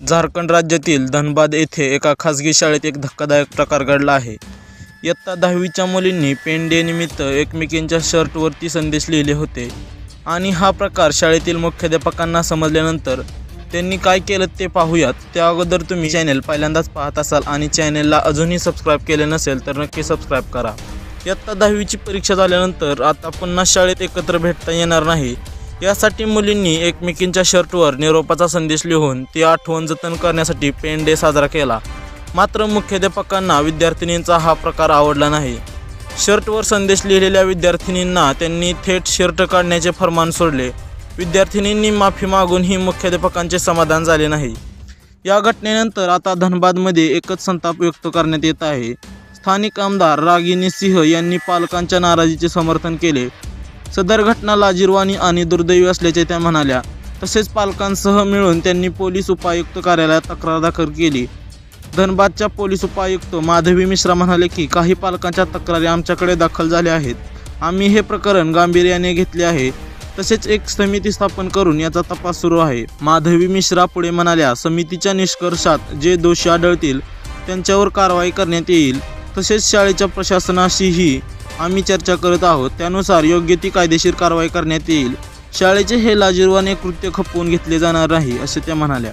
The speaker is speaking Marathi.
झारखंड राज्यातील धनबाद येथे एका खासगी शाळेत एक धक्कादायक प्रकार घडला आहे. इयत्ता दहावीच्या मुलींनी पेन एकमेकींच्या शर्टवरती संदेश लिहिले होते आणि हा प्रकार शाळेतील मुख्याध्यापकांना समजल्यानंतर त्यांनी काय केलं ते पाहूयात. त्या अगोदर तुम्ही चॅनेल पहिल्यांदाच पाहत असाल आणि चॅनेलला अजूनही सबस्क्राईब केले नसेल तर नक्की सबस्क्राईब करा. इयत्ता दहावीची परीक्षा झाल्यानंतर आता पुन्हा शाळेत एकत्र भेटता येणार नाही. यासाठी मुलींनी एकमेकींच्या शर्टवर निरोपाचा संदेश लिहून ती आठवण जतन करण्यासाठी पेन डे साजरा केला. मात्र मुख्याध्यापकांना विद्यार्थिनींचा हा प्रकार आवडला नाही. शर्टवर संदेश लिहिलेल्या विद्यार्थिनींना त्यांनी थेट शर्ट काढण्याचे फरमान सोडले. विद्यार्थिनींनी माफी मागूनही मुख्याध्यापकांचे समाधान झाले नाही. या घटनेनंतर आता धनबादमध्ये एकच संताप व्यक्त करण्यात येत आहे. स्थानिक आमदार रागिनी सिंह यांनी पालकांच्या नाराजीचे समर्थन केले. सदर घटना लाजीरवाणी आणि दुर्दैवी असल्याचे त्या म्हणाल्या. तसेच पालकांसह मिळून त्यांनी पोलीस उपायुक्त कार्यालयात तक्रार दाखल केली. धनबादच्या पोलीस उपायुक्त माधवी मिश्रा म्हणाले की काही पालकांच्या तक्रारी आमच्याकडे दाखल झाल्या आहेत. आम्ही हे प्रकरण गांभीर्याने घेतले आहे. तसेच एक समिती स्थापन करून याचा तपास सुरू आहे. माधवी मिश्रा पुढे म्हणाल्या समितीच्या निष्कर्षात जे दोषी आढळतील त्यांच्यावर कारवाई करण्यात येईल. तसेच शाळेच्या प्रशासनाशीही आम्ही चर्चा करत आहोत त्यानुसार योग्य ती कायदेशीर कारवाई करण्यात येईल. शाळेचे हे लाजीरवाने कृत्य खपवून घेतले जाणार नाही असे त्या म्हणाल्या.